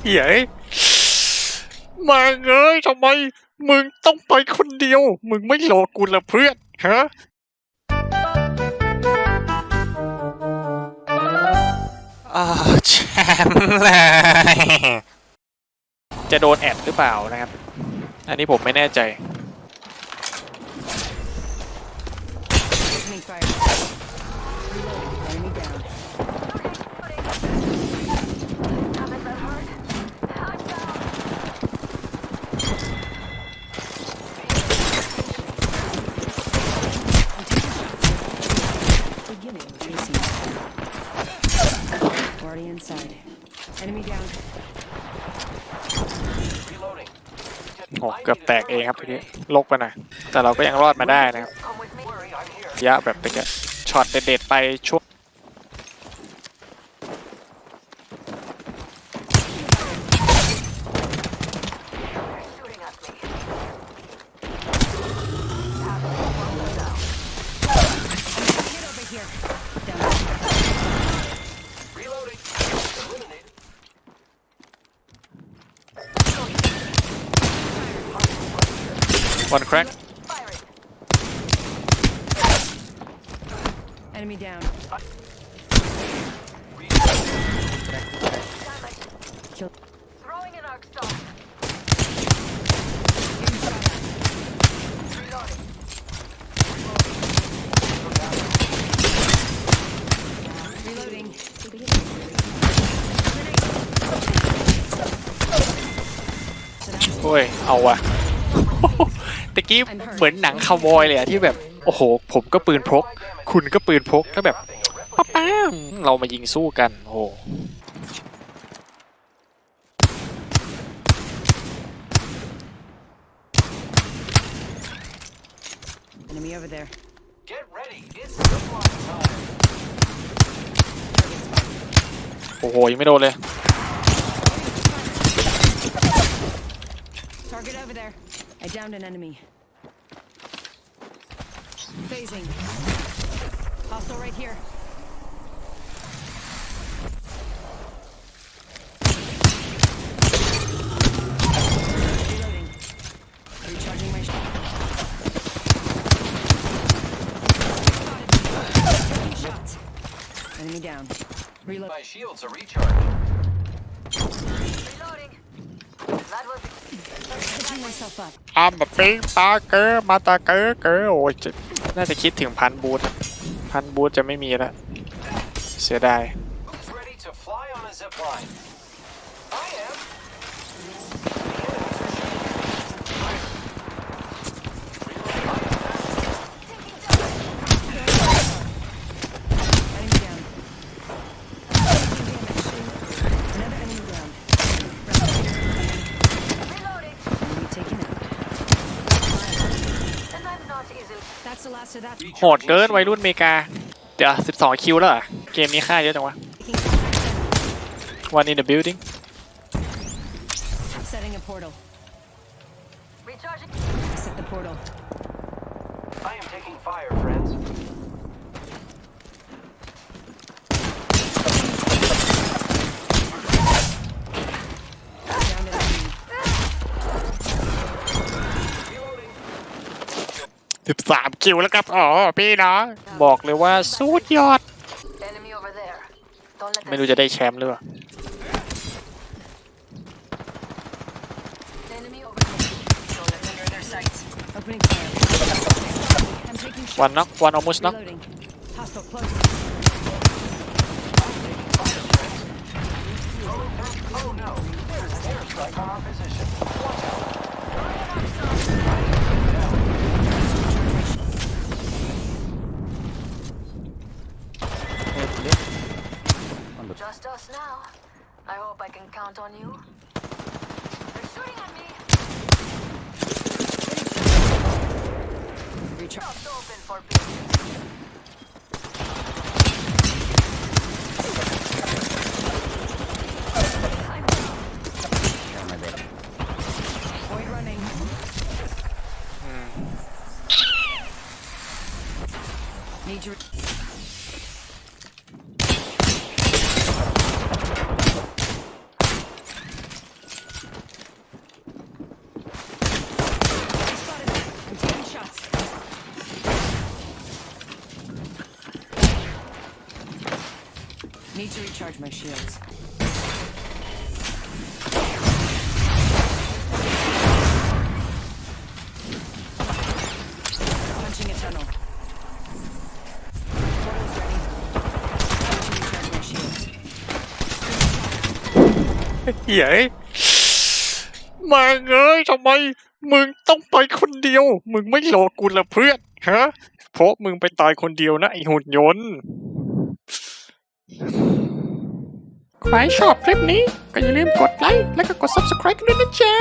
เหี้ยมาเอ้ยทำไม มึงต้องไปคนเดียว มึงไม่รอกูละเพื่อนฮะอ้าวแชมป์เลย จะโดนแอดหรือเปล่านะครับ อันนี้ผมไม่แน่ใจ Opening fire. Reloading. Enemy down. Beginning AC. Already inside. Enemy down. โอ้เกือบแตกเองครับทีนี้ลกไปหน่อยแต่เราก็ยังรอดมาได้นะครับยะแบบเป็นช็อตเด็ดๆไปช่วง Get over here. Down. One crack Enemy down. Kill. Throwing an arc star. Reloading. โอ้ยเอาวะ ตะกี้เหมือนหนังคาวบอยเลยอะที่แบบ โอ้โห ผมก็ปืนพก คุณก็ปืนพกแล้วแบบป้าป้ามเรามายิงสู้กัน โอ้โห Enemy over there. Get ready. It's supply time. โอ้โห ยังไม่โดนเลย Target over there. I downed an enemy. Phasing. Hostile right here. Enemy down. Reload. My shields are recharged. Myself up. อัมแบบปิ้งปาเกอร์มาตาเกอร์เกอร์โอ้ยจะน่าจะคิดถึงพันบูทอะพันบูทจะไม่มีแล้ว เสียดาย Who's ready to fly on a zip line? I am. โหดเกินวัยรุ่นอเมริกา เดี๋ยว 12 คิวแล้วเหรอเกมนี้ค่าเยอะจังวะ Taking contact. one in the building Setting a portal. Recharging. Set the portal. I am taking fire, friends. 13คิวแล้วครับอ๋อพี่น้องบอกเลยว่าสุดยอด Enemy over there. Don't let ไม่ them. รู้จะได้แชมป์หรือเปล่า Enemy over there. Don't let them near their sights. Opening fire. I'm taking shots. billion. Need to recharge my shields. Punching a tunnel. Portal's ready. Need to recharge my shields. เฮ้ยมาเงยทำไม มึงต้องไปคนเดียว มึงไม่รอกูละเพื่อนฮะเพราะมึงไปตายคนเดียวนะไอหุ่นยนต์ ใครชอบคลิปนี้ก็อย่าลืมกดไลค์แล้วก็กด subscribe กันด้วยนะจ๊ะ